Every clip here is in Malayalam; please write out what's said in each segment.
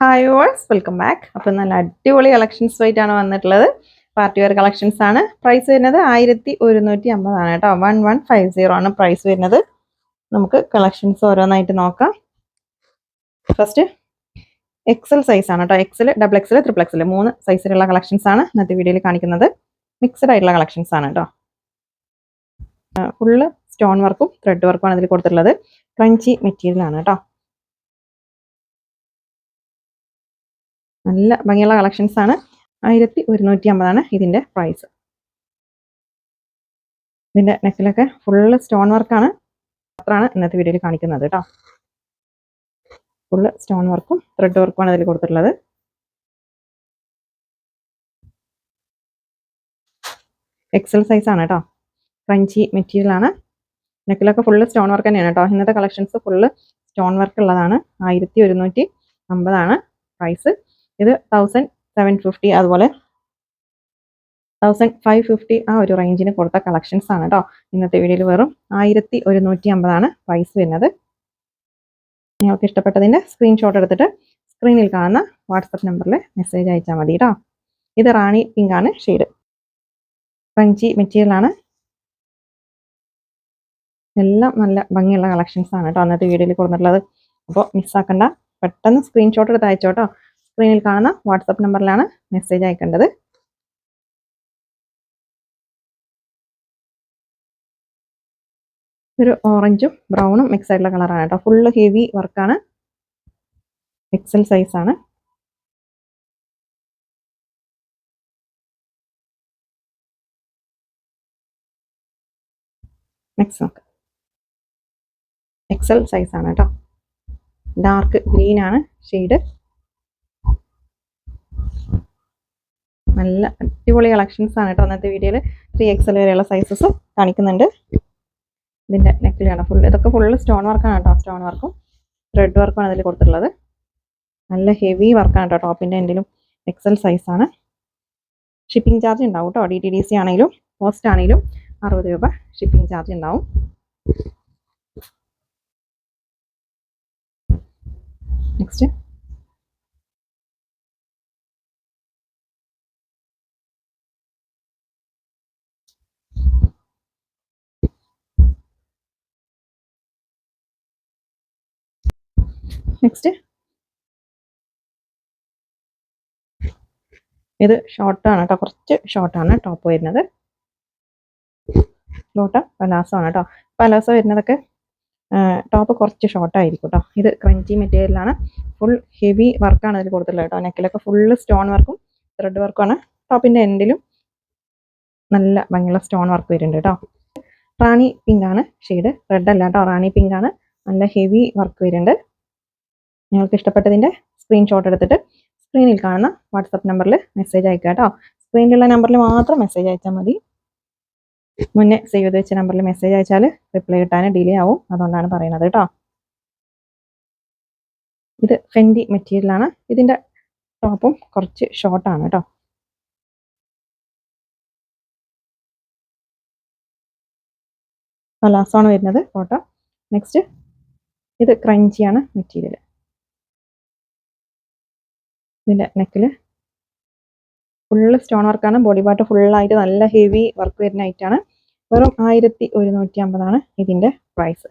ഹായ് ഓൾസ് വെൽക്കം ബാക്ക് അപ്പം നല്ല അടിപൊളി കളക്ഷൻസ് ആയിട്ടാണ് വന്നിട്ടുള്ളത്. പാർട്ടി വെയർ കളക്ഷൻസ് ആണ്. പ്രൈസ് വരുന്നത് ആയിരത്തി ഒരുന്നൂറ്റി അമ്പതാണ് കേട്ടോ. വൺ വൺ ഫൈവ് സീറോ ആണ് പ്രൈസ് വരുന്നത്. നമുക്ക് കളക്ഷൻസ് ഓരോന്നായിട്ട് നോക്കാം. ഫസ്റ്റ് എക്സൽ സൈസ് ആണ് കേട്ടോ. XL double XL triple XL മൂന്ന് സൈസിലുള്ള കളക്ഷൻസ് ആണ് ഇന്നത്തെ വീഡിയോയിൽ കാണിക്കുന്നത്. മിക്സഡ് ആയിട്ടുള്ള കളക്ഷൻസ് ആണ് കേട്ടോ. ഫുള്ള് സ്റ്റോൺ വർക്കും ത്രെഡ് വർക്കും ആണ് ഇതിൽ കൊടുത്തിട്ടുള്ളത്. ക്രഞ്ചി മെറ്റീരിയൽ ആണ് കേട്ടോ. നല്ല ഭംഗിയുള്ള കളക്ഷൻസ് ആണ്. ആയിരത്തി ഒരുന്നൂറ്റി അമ്പതാണ് ഇതിന്റെ പ്രൈസ് ഇതിന്റെ നെക്കിലൊക്കെ ഫുള്ള് സ്റ്റോൺ വർക്കാണ് മാത്രമാണ് ഇന്നത്തെ വീഡിയോയിൽ കാണിക്കുന്നത് കേട്ടോ ഫുള്ള് സ്റ്റോൺ വർക്കും ത്രെഡ് വർക്കുമാണ് ഇതിൽ കൊടുത്തിട്ടുള്ളത്. എക്സൽ സൈസ് ആണ് കേട്ടോ ക്രഞ്ചി മെറ്റീരിയൽ ആണ്. നെക്കിലൊക്കെ ഫുള്ള് സ്റ്റോൺ വർക്ക് തന്നെയാണ് കേട്ടോ ഇന്നത്തെ കളക്ഷൻസ് ഫുള്ള് സ്റ്റോൺ വർക്ക് ഉള്ളതാണ്. ആയിരത്തി ഒരുന്നൂറ്റി അമ്പതാണ് പ്രൈസ് ഇത് തൗസൻഡ് സെവൻ ഫിഫ്റ്റി അതുപോലെ തൗസൻഡ് ഫൈവ് ഫിഫ്റ്റി ആ ഒരു റേഞ്ചിന് കൊടുത്ത കളക്ഷൻസ് ആണ് കേട്ടോ ഇന്നത്തെ വീഡിയോയിൽ വെറും ആയിരത്തി ഒരുന്നൂറ്റി അമ്പതാണ് പ്രൈസ് വരുന്നത്. നിങ്ങൾക്ക് ഇഷ്ടപ്പെട്ടതിന്റെ സ്ക്രീൻഷോട്ട് എടുത്തിട്ട് സ്ക്രീനിൽ കാണുന്ന വാട്സപ്പ് നമ്പറിൽ മെസ്സേജ് അയച്ചാൽ മതി കേട്ടോ ഇത് റാണി പിങ്ക് ആണ് ഷെയ്ഡ് ഫ്രഞ്ചി മെറ്റീരിയൽ ആണ്. എല്ലാം നല്ല ഭംഗിയുള്ള കളക്ഷൻസ് ആണ് കേട്ടോ അന്നത്തെ വീഡിയോയിൽ കൊടുത്തിട്ടുള്ളത്. അപ്പോൾ മിസ്സാക്കണ്ട പെട്ടെന്ന് സ്ക്രീൻഷോട്ട് എടുത്ത് അയച്ചോട്ടോ സ്ക്രീനിൽ കാണുന്ന വാട്സപ്പ് നമ്പറിലാണ് മെസ്സേജ് അയക്കേണ്ടത്. ഒരു ഓറഞ്ചും ബ്രൗണും മിക്സ് ആയിട്ടുള്ള കളറാണ് കേട്ടോ. ഫുള്ള് ഹെവി വർക്കാണ് എക്സൽ സൈസ് ആണ്. നെക്സ്റ്റ് നോക്ക്. എക്സൽ സൈസ് ആണ് കേട്ടോ. ഡാർക്ക് ഗ്രീൻ ആണ്. ഷെയ്ഡ് നല്ല അടിപൊളി കളക്ഷൻസ് ആണ് കേട്ടോ അന്നത്തെ വീഡിയോയിൽ ത്രീ എക്സൽ വരെയുള്ള സൈസസും കാണിക്കുന്നുണ്ട്. ഇതിന്റെ നെക്കിലാണ് ഫുൾ ഇതൊക്കെ ഫുള്ള് സ്റ്റോൺ വർക്കാണ് കേട്ടോ സ്റ്റോൺ വർക്കും റെഡ് വർക്കുമാണ് അതിൽ കൊടുത്തിട്ടുള്ളത്. നല്ല ഹെവി വർക്കാണ് കേട്ടോ ടോപ്പിന്റെ എന്തെങ്കിലും എക്സൽ സൈസാണ് ഷിപ്പിംഗ് ചാർജ് ഉണ്ടാവും കേട്ടോ ഡി ടി ഡി സി ആണെങ്കിലും പോസ്റ്റ് ആണെങ്കിലും അറുപത് രൂപ ഷിപ്പിംഗ് ചാർജ് ഉണ്ടാവും. നെക്സ്റ്റ് നെക്സ്റ്റ് ഇത് ഷോർട്ടാണ് കേട്ടോ കുറച്ച് ഷോർട്ടാണ് ടോപ്പ് വരുന്നത്. പലാസോ ആണ് കേട്ടോ പലാസോ വരുന്നതൊക്കെ ടോപ്പ് കുറച്ച് ഷോർട്ടായിരിക്കും കേട്ടോ ഇത് ക്രഞ്ചി മെറ്റീരിയലാണ് ഫുൾ ഹെവി വർക്കാണ് അതിൽ കൊടുത്തിട്ടുള്ളത് കേട്ടോ നെക്കിലൊക്കെ ഫുള്ള് സ്റ്റോൺ വർക്കും ത്രെഡ് വർക്കുമാണ് ടോപ്പിന്റെ എൻഡിലും നല്ല ഭംഗിയുള്ള സ്റ്റോൺ വർക്ക് വരുന്നുണ്ട് കേട്ടോ റാണി പിങ്കാണ് ഷെയ്ഡ് റെഡ് അല്ല കേട്ടോ റാണി പിങ്കാണ് നല്ല ഹെവി വർക്ക് വരുന്നുണ്ട്. നിങ്ങൾക്ക് ഇഷ്ടപ്പെട്ടതിന്റെ സ്ക്രീൻഷോട്ട് എടുത്തിട്ട് സ്ക്രീനിൽ കാണുന്ന വാട്സപ്പ് നമ്പറിൽ മെസ്സേജ് അയക്കുക കേട്ടോ സ്ക്രീനിലുള്ള നമ്പറിൽ മാത്രം മെസ്സേജ് അയച്ചാൽ മതി. മുന്നേ സേവ് ചെയ്ത് വെച്ച നമ്പറിൽ മെസ്സേജ് അയച്ചാൽ റിപ്ലൈ കിട്ടാൻ ഡിലേ ആവും. അതുകൊണ്ടാണ് പറയുന്നത് കേട്ടോ ഇത് ഫെൻഡി മെറ്റീരിയലാണ് ഇതിന്റെ ടോപ്പും കുറച്ച് ഷോർട്ടാണ് കേട്ടോ പലാസോണ് വരുന്നത് ഫോട്ടോ നെക്സ്റ്റ് ഇത് ക്രഞ്ചിയാണ് മെറ്റീരിയൽ ഇതിന്റെ നെക്കിൽ ഫുള്ള് സ്റ്റോൺ വർക്കാണ് ബോഡി പാർട്ട് ഫുള്ളായിട്ട് നല്ല ഹെവി വർക്ക് വരുന്ന ഐറ്റാണ് വെറും ആയിരത്തി ഒരുന്നൂറ്റി അമ്പതാണ് ഇതിന്റെ പ്രൈസ്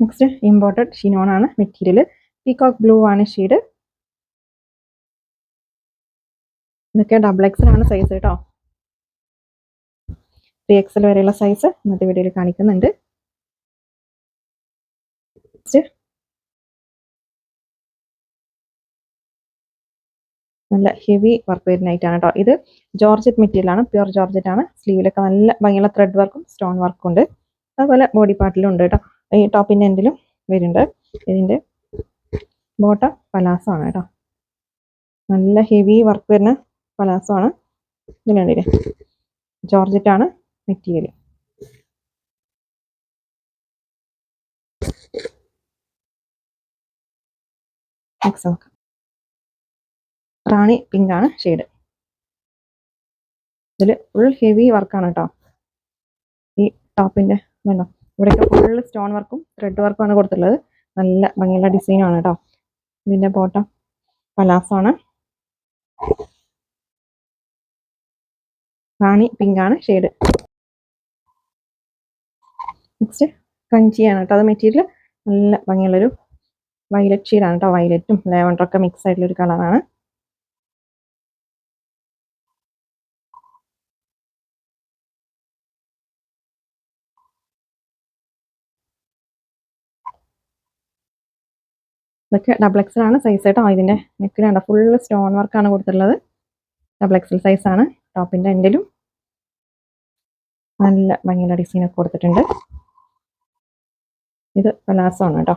നെക്സ്റ്റ് ഇമ്പോർട്ടഡ് ഷിനോൺ ആണ് മെറ്റീരിയൽ പീകോക്ക് ബ്ലൂ ആണ് ഷീഡ് ഇതൊക്കെ ഡബിൾ എക്സൽ സൈസ് കേട്ടോ ത്രീ എക്സൽ വരെയുള്ള സൈസ് ഇന്നത്തെ വീഡിയോയിൽ കാണിക്കുന്നുണ്ട്. നെക്സ്റ്റ് നല്ല ഹെവി വർക്ക് വരുന്ന ആണ് കേട്ടോ ഇത് ജോർജറ്റ് മെറ്റീരിയൽ ആണ്. പ്യുർ ജോർജറ്റ് ആണ്. സ്ലീവിലൊക്കെ നല്ല ഭംഗിയുള്ള ത്രെഡ് വർക്കും സ്റ്റോൺ വർക്കും ഉണ്ട്. അതുപോലെ ബോഡി പാർട്ടിലും ഉണ്ട് കേട്ടോ ഈ ടോപ്പിന്റെ എൻഡിലും വരുന്നുണ്ട്. ഇതിന്റെ ബോട്ട പലാസോ ആണ് കേട്ടോ നല്ല ഹെവി വർക്ക് വരുന്ന പലാസോ ആണ്. ജോർജറ്റ് ആണ് മെറ്റീരിയൽ നെക്സ്റ്റ് നോക്കാം. റാണി പിങ്ക് ആണ് ഷെയ്ഡ് ഇതിൽ ഫുൾ ഹെവി വർക്കാണ് കേട്ടോ ഈ ടോപ്പിന്റെ വേണ്ടോ ഇവിടെയൊക്കെ ഫുൾ സ്റ്റോൺ വർക്കും ത്രെഡ് വർക്കും ആണ് കൊടുത്തിട്ടുള്ളത്. നല്ല ഭംഗിയുള്ള ഡിസൈനാണ് കേട്ടോ ഇതിന്റെ ബോട്ടം പലാസാണ് റാണി പിങ്ക് ആണ് ഷെയ്ഡ് നെക്സ്റ്റ് ക്രഞ്ചിയാണ് കേട്ടോ അത് മെറ്റീരിയൽ നല്ല ഭംഗിയുള്ളൊരു വയലറ്റ് ഷെയ്ഡാണ് കേട്ടോ വയലറ്റും ലെവൻഡറും ഒക്കെ മിക്സ് ആയിട്ടുള്ള ഒരു കളറാണ് ഇതൊക്കെ ഡബിൾ എക്സൽ ആണ് സൈസ് കേട്ടോ ഇതിന്റെ നെക്കിലാണ് ഫുൾ സ്റ്റോൺ വർക്കാണ് കൊടുത്തിട്ടുള്ളത്. ഡബിൾ എക്സൽ സൈസ് ആണ്. ടോപ്പിന്റെ എൻഡിലും നല്ല ഭംഗിയുള്ള ഡിസൈൻ ഒക്കെ കൊടുത്തിട്ടുണ്ട്. ഇത് പലാസോ ആണ് കേട്ടോ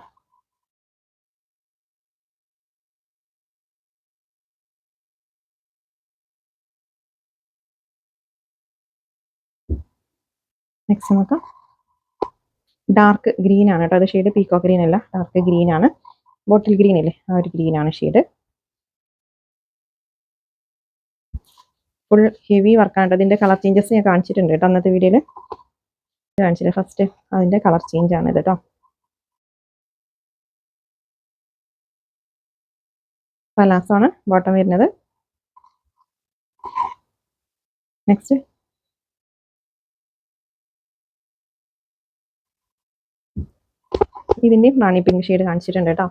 നെക്സ്റ്റ് നമുക്ക് ഡാർക്ക് ഗ്രീൻ ആണ് കേട്ടോ. അത് ഷെയ്ഡ് പീക്കോ ഗ്രീൻ അല്ല. ഡാർക്ക് ഗ്രീൻ ആണ്. ബോട്ടിൽ ഗ്രീൻ അല്ലേ ആ ഒരു ഗ്രീൻ ആണ് ഷെയ്ഡ് ഫുൾ ഹെവി വർക്കാണ് അതിന്റെ കളർ ചേഞ്ചസ് ഞാൻ കാണിച്ചിട്ടുണ്ട് കേട്ടോ അന്നത്തെ വീഡിയോയിൽ കാണിച്ചില്ല? ഫസ്റ്റ് അതിന്റെ കളർ ചേഞ്ച് ആണ് ഇത് കേട്ടോ. പലാസോ ആണ് ബോട്ടം വരുന്നത്. നെക്സ്റ്റ് ഇതിന്റെയും റാണി പിങ്ക് ഷെയ്ഡ് കാണിച്ചിട്ടുണ്ട് കേട്ടോ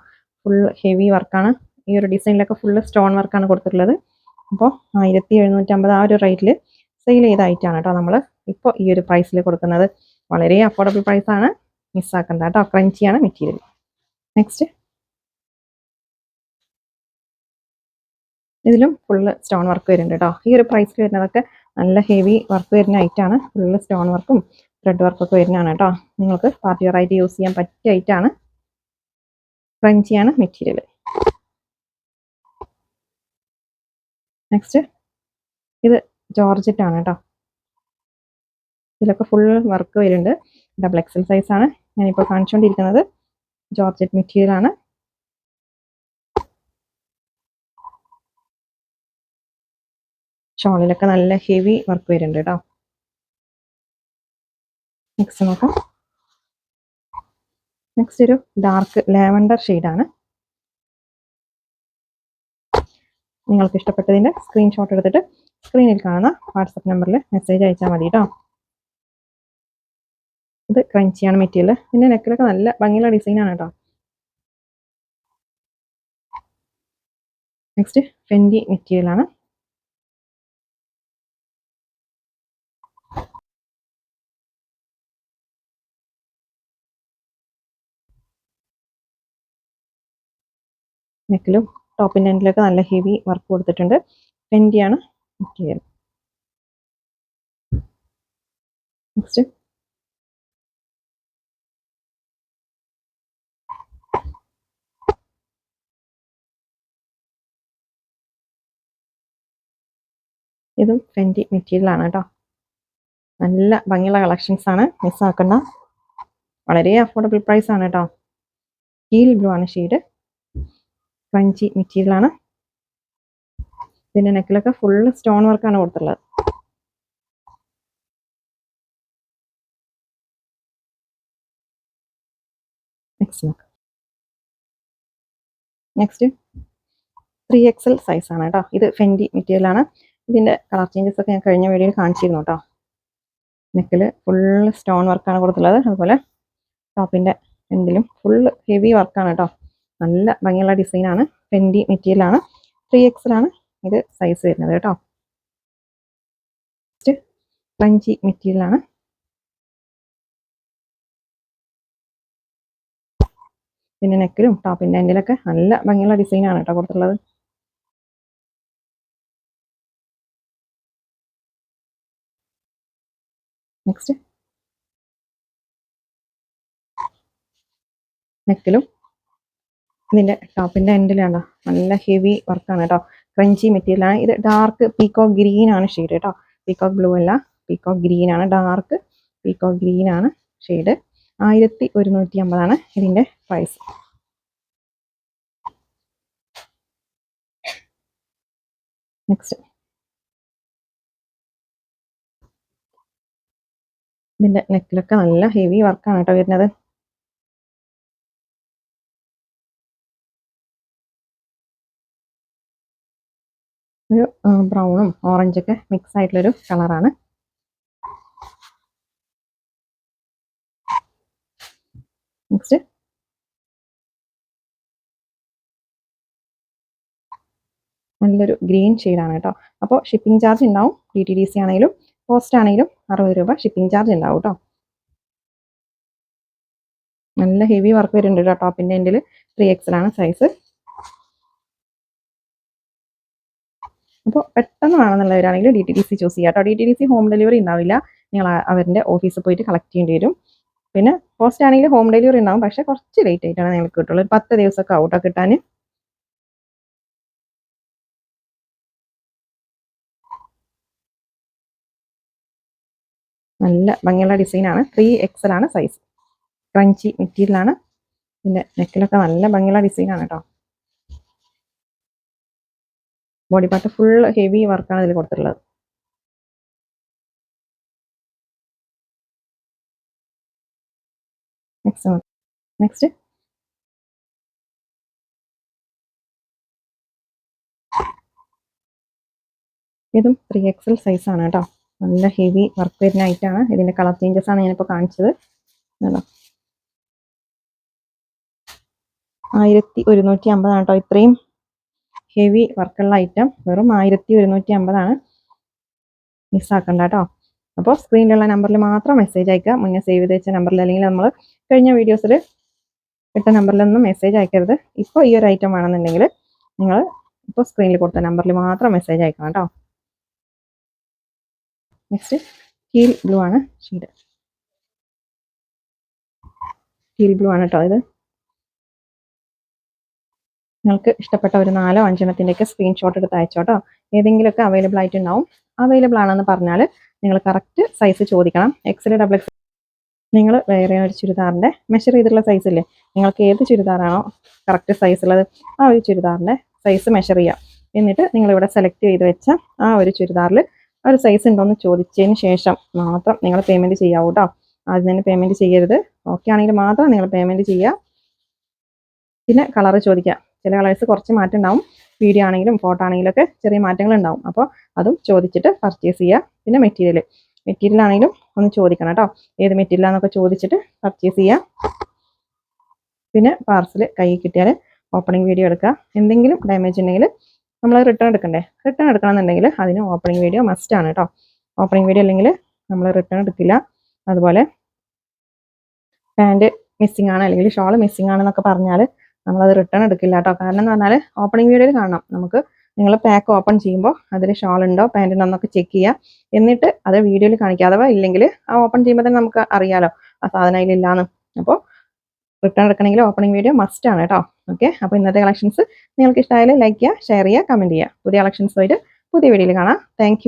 ഫുൾ ഹെവി വർക്കാണ് ഈ ഒരു ഡിസൈനിലൊക്കെ ഫുള്ള് സ്റ്റോൺ വർക്കാണ് കൊടുത്തിട്ടുള്ളത്. അപ്പോൾ ആയിരത്തി എഴുന്നൂറ്റമ്പത് ആ ഒരു റേറ്റിൽ സെയിൽ ചെയ്ത ഐറ്റാണ് കേട്ടോ നമ്മൾ ഇപ്പോൾ ഈ ഒരു പ്രൈസിൽ കൊടുക്കുന്നത്. വളരെ അഫോർഡബിൾ പ്രൈസാണ് മിസ്സാക്കണ്ട കേട്ടോ ക്രഞ്ചിയാണ് മെറ്റീരിയൽ നെക്സ്റ്റ് ഇതിലും ഫുള്ള് സ്റ്റോൺ വർക്ക് വരുന്നുണ്ട് കേട്ടോ ഈ ഒരു പ്രൈസിൽ വരുന്നതൊക്കെ നല്ല ഹെവി വർക്ക് വരുന്ന ഐറ്റാണ് ഫുള്ള് സ്റ്റോൺ വർക്കും ത്രെഡ് വർക്കൊക്കെ വരുന്നതാണ് കേട്ടോ. നിങ്ങൾക്ക് പാർട്ടി വെറൈറ്റി യൂസ് ചെയ്യാൻ പറ്റിയ ഐറ്റാണ് ക്രഞ്ചിയാണ് മെറ്റീരിയൽ നെക്സ്റ്റ് ഇത് ജോർജറ്റ് ആണ് കേട്ടോ. ഇതിലൊക്കെ ഫുൾ വർക്ക് വരുന്നുണ്ട്. ഡബിൾ എക്സൽ സൈസ് ആണ്. ഞാനിപ്പോൾ കാണിച്ചുകൊണ്ടിരിക്കുന്നത് ജോർജറ്റ് മെറ്റീരിയലാണ് ഷോളിലൊക്കെ നല്ല ഹെവി വർക്ക് വരുന്നുണ്ട് കേട്ടോ. നെക്സ്റ്റ് നോക്കാം. നെക്സ്റ്റ് ഒരു ഡാർക്ക് ലാവൻഡർ ഷെയ്ഡാണ് നിങ്ങൾക്ക് ഇഷ്ടപ്പെട്ടതിന്റെ സ്ക്രീൻഷോട്ട് എടുത്തിട്ട് സ്ക്രീനിൽ കാണുന്ന വാട്സപ്പ് നമ്പറിൽ മെസ്സേജ് അയച്ചാൽ മതി കേട്ടോ ഇത് ക്രഞ്ചിയാണ് മെറ്റീരിയൽ പിന്നെ നെക്കിലൊക്കെ നല്ല ഭംഗിയുള്ള ഡിസൈനാണ് കേട്ടോ നെക്സ്റ്റ് ഫെൻഡി മെറ്റീരിയൽ ആണ് നെക്കിലും ടോപ്പിന്റെ എൻഡിലൊക്കെ നല്ല ഹെവി വർക്ക് കൊടുത്തിട്ടുണ്ട്. പെന്റിയാണ് മെറ്റീരിയൽ നെക്സ്റ്റ് ഇതും ഫെൻഡി മെറ്റീരിയലാണ് കേട്ടോ നല്ല ഭംഗിയുള്ള കളക്ഷൻസ് ആണ്. മിസ്സാക്കണ്ട വളരെ അഫോർഡബിൾ പ്രൈസ് ആണ് കേട്ടോ ഹീൽ ബ്ലൂ ആണ് ഷെയ്ഡ് ക്രഞ്ചി മെറ്റീരിയലാണ്. ഇതിന്റെ നെക്കിലൊക്കെ ഫുള്ള് സ്റ്റോൺ വർക്കാണ് കൊടുത്തുള്ളത് നെക്സ്റ്റ് ത്രീ എക്സൽ ആണ് കേട്ടോ ഇത് ഫെൻഡി മെറ്റീരിയൽ ആണ്. ഇതിന്റെ കളർ ചേഞ്ചസ് ഒക്കെ ഞാൻ കഴിഞ്ഞ വീഡിയോയിൽ കാണിച്ചിരുന്നു കേട്ടോ നെക്കിൽ ഫുള്ള് സ്റ്റോൺ വർക്കാണ് കൊടുത്തുള്ളത് അതുപോലെ ടോപ്പിന്റെ എന്തിലും ഫുള്ള് ഹെവി വർക്കാണ് കേട്ടോ നല്ല ഭംഗിയുള്ള ഫെൻഡി മെറ്റീരിയൽ ആണ്. ത്രീ എക്സലാണ് ഇത് സൈസ് വരുന്നത് കേട്ടോ. നെക്സ്റ്റ് മെറ്റീരിയൽ ആണ്. പിന്നെ നെക്കിലും ടോപ്പിന്റെ എൻഡിലൊക്കെ നല്ല ഭംഗിയുള്ള ഡിസൈനാണ് കേട്ടോ കൊടുത്തുള്ളത് നെക്സ്റ്റ് നെക്കിലും ഇതിന്റെ ടോപ്പിന്റെ എൻഡിലാണ്. നല്ല ഹെവി വർക്കാണ് കേട്ടോ. ക്രഞ്ചി മെറ്റീരിയലാണ് ഇത് ഡാർക്ക് പീക്കോ ഗ്രീൻ ആണ് ഷെയ്ഡ് കേട്ടോ. പീക്കോ ബ്ലൂ അല്ല പീക്കോ ഗ്രീൻ ആണ്. ഡാർക്ക് പീക്കോ ഗ്രീൻ ആണ് ഷെയ്ഡ്. ആയിരത്തി ഒരുന്നൂറ്റി അമ്പതാണ് ഇതിന്റെ പ്രൈസ് നെക്സ്റ്റ് ഇതിന്റെ നെക്കിലൊക്കെ നല്ല ഹെവി വർക്കാണ് കേട്ടോ വരുന്നത്. ഒരു ബ്രൗണും ഓറഞ്ചൊക്കെ മിക്സ് ആയിട്ടുള്ളൊരു കളറാണ് നെക്സ്റ്റ് നല്ലൊരു ഗ്രീൻ ഷെയ്ഡാണ് കേട്ടോ. അപ്പോൾ ഷിപ്പിംഗ് ചാർജ് ഉണ്ടാവും. ഡി ടി ഡി സി ആണെങ്കിലും പോസ്റ്റ് ആണെങ്കിലും അറുപത് രൂപ ഷിപ്പിംഗ് ചാർജ് ഉണ്ടാവും കേട്ടോ. നല്ല ഹെവി വർക്ക് വരുന്നുണ്ട് കേട്ടോ. ടോപ്പിന്റെ എന്റെ ത്രീ എക്സലാണ് സൈസ് അപ്പോൾ പെട്ടെന്ന് വേണമെന്നുള്ളവരാണെങ്കിൽ D T D C choose ചെയ്യാം കേട്ടോ. D T D C home delivery ഉണ്ടാവില്ല. നിങ്ങൾ അവരുടെ ഓഫീസിൽ പോയിട്ട് കളക്ട് ചെയ്യേണ്ടി വരും. പിന്നെ പോസ്റ്റ് ആണെങ്കിൽ ഹോം ഡെലിവറി ഉണ്ടാവും. പക്ഷേ കുറച്ച് ലേറ്റ് ആയിട്ടാണ് നിങ്ങൾക്ക് കിട്ടുള്ളൂ. ഒരു പത്ത് ദിവസമൊക്കെ ഔട്ടോ കിട്ടാൻ. നല്ല ഭംഗിയുള്ള ഡിസൈനാണ് ത്രീ എക്സൽ ആണ് സൈസ് ക്രഞ്ചി മെറ്റീരിയലാണ് പിന്നെ നെക്കിലൊക്കെ നല്ല ഭംഗിയുള്ള ഡിസൈനാണ് കേട്ടോ. ബോഡി പാർട്ട് ഫുൾ ഹെവി വർക്കാണ് ഇതിൽ കൊടുത്തിട്ടുള്ളത്. നെക്സ്റ്റ് ഇതും ത്രീ എക്സൽ ആണ് കേട്ടോ. നല്ല ഹെവി വർക്ക് വരുന്ന ആണ്. ഇതിന്റെ കളർ ചേഞ്ചസ് ആണ് ഞാനിപ്പോൾ കാണിച്ചത്. കണ്ടോ ആയിരത്തി ഒരുന്നൂറ്റി അമ്പതാണ് കേട്ടോ ഇത്രയും ഹെവി വർക്കുള്ള ഐറ്റം വെറും ആയിരത്തി ഒരുന്നൂറ്റി അമ്പതാണ് മിസ്സാക്കണ്ട കേട്ടോ അപ്പോൾ സ്ക്രീനിലുള്ള നമ്പറിൽ മാത്രം മെസ്സേജ് അയക്കുക മുന്നേ സേവ് ചെയ്ത് വെച്ച നമ്പറിൽ അല്ലെങ്കിൽ നമ്മൾ കഴിഞ്ഞ വീഡിയോസിൽ ഇട്ട നമ്പറിലൊന്നും മെസ്സേജ് അയക്കരുത്. ഇപ്പോൾ ഈ ഒരു ഐറ്റം വേണമെന്നുണ്ടെങ്കിൽ നിങ്ങൾ ഇപ്പോൾ സ്ക്രീനിൽ കൊടുത്ത നമ്പറിൽ മാത്രം മെസ്സേജ് അയക്കണം കേട്ടോ നെക്സ്റ്റ് ടീൽ ബ്ലൂ ആണ്. ഷീഡ് ടീൽ ബ്ലൂ ആണ് കേട്ടോ ഇത്. നിങ്ങൾക്ക് ഇഷ്ടപ്പെട്ട ഒരു നാലോ അഞ്ചെണ്ണത്തിന്റെയൊക്കെ സ്ക്രീൻഷോട്ട് എടുത്ത് അയച്ചോട്ടോ ഏതെങ്കിലുമൊക്കെ അവൈലബിൾ ആയിട്ടുണ്ടാവും. അവൈലബിൾ ആണെന്ന് പറഞ്ഞാൽ നിങ്ങൾ കറക്റ്റ് സൈസ് ചോദിക്കണം. എക്സൽ ഡബിൾ എക്സ് നിങ്ങൾ വേറെ ഒരു ചുരിദാറിന്റെ മെഷർ ചെയ്തിട്ടുള്ള സൈസ് ഇല്ലേ? നിങ്ങൾക്ക് ഏത് ചുരിദാറാണോ കറക്റ്റ് സൈസ് ഉള്ളത് ആ ഒരു ചുരിദാറിന്റെ സൈസ് മെഷർ ചെയ്യാം. എന്നിട്ട് നിങ്ങളിവിടെ സെലക്ട് ചെയ്ത് വെച്ച ആ ഒരു ചുരിദാറിൽ ഒരു സൈസ് ഉണ്ടോ എന്ന് ചോദിച്ചതിന് ശേഷം മാത്രം നിങ്ങൾ പേയ്മെന്റ് ചെയ്യാവൂ കേട്ടോ ആദ്യം തന്നെ പേയ്മെന്റ് ചെയ്യരുത്. ഓക്കെ ആണെങ്കിൽ മാത്രം നിങ്ങൾ പേയ്മെന്റ് ചെയ്യുക. പിന്നെ കളറ് ചോദിക്കുക ചില കളേഴ്സ് കുറച്ച് മാറ്റം ഉണ്ടാവും. വീഡിയോ ആണെങ്കിലും ഫോട്ടോ ആണെങ്കിലും ഒക്കെ ചെറിയ മാറ്റങ്ങൾ ഉണ്ടാവും. അപ്പോൾ അതും ചോദിച്ചിട്ട് പർച്ചേസ് ചെയ്യുക പിന്നെ മെറ്റീരിയൽ മെറ്റീരിയൽ ആണെങ്കിലും ഒന്ന് ചോദിക്കണം കേട്ടോ. ഏത് മെറ്റീരിയൽ ആണെന്നൊക്കെ ചോദിച്ചിട്ട് പർച്ചേസ് ചെയ്യുക പിന്നെ പാർസൽ കയ്യിൽ കിട്ടിയാൽ ഓപ്പണിംഗ് വീഡിയോ എടുക്കുക. എന്തെങ്കിലും ഡാമേജ് ഉണ്ടെങ്കിൽ നമ്മൾ റിട്ടേൺ എടുക്കണ്ടേ? റിട്ടേൺ എടുക്കണമെന്നുണ്ടെങ്കിൽ അതിന് ഓപ്പണിംഗ് വീഡിയോ മസ്റ്റ് ആണ് കേട്ടോ. ഓപ്പണിംഗ് വീഡിയോ അല്ലെങ്കിൽ നമ്മൾ റിട്ടേൺ എടുക്കില്ല. അതുപോലെ പാന്റ് മിസ്സിംഗ് ആണ് അല്ലെങ്കിൽ ഷോൾ മിസ്സിംഗ് ആണെന്നൊക്കെ പറഞ്ഞാൽ നമ്മളത് റിട്ടേൺ എടുക്കില്ല കേട്ടോ കാരണം എന്ന് പറഞ്ഞാൽ ഓപ്പണിംഗ് വീഡിയോയിൽ കാണാം നമുക്ക് നിങ്ങൾ പാക്ക് ഓപ്പൺ ചെയ്യുമ്പോൾ അതിൽ ഷോൾ ഉണ്ടോ പാന്റ് ഉണ്ടോ എന്നൊക്കെ ചെക്ക് ചെയ്യുക എന്നിട്ട് അത് വീഡിയോയിൽ കാണിക്കുക അഥവാ ഇല്ലെങ്കിൽ ആ ഓപ്പൺ ചെയ്യുമ്പോൾ തന്നെ നമുക്ക് അറിയാലോ ആ സാധനം അതിലില്ലാന്ന്. അപ്പോൾ റിട്ടേൺ എടുക്കണമെങ്കിൽ ഓപ്പണിംഗ് വീഡിയോ മസ്റ്റ് ആണ് കേട്ടോ ഓക്കെ അപ്പോൾ ഇന്നത്തെ കളക്ഷൻസ് നിങ്ങൾക്ക് ഇഷ്ടമായാലും ലൈക്ക് ചെയ്യുക ഷെയർ ചെയ്യുക കമന്റ് ചെയ്യുക. പുതിയ കളക്ഷൻസ് ആയിട്ട് പുതിയ വീഡിയോയിൽ കാണാം. താങ്ക്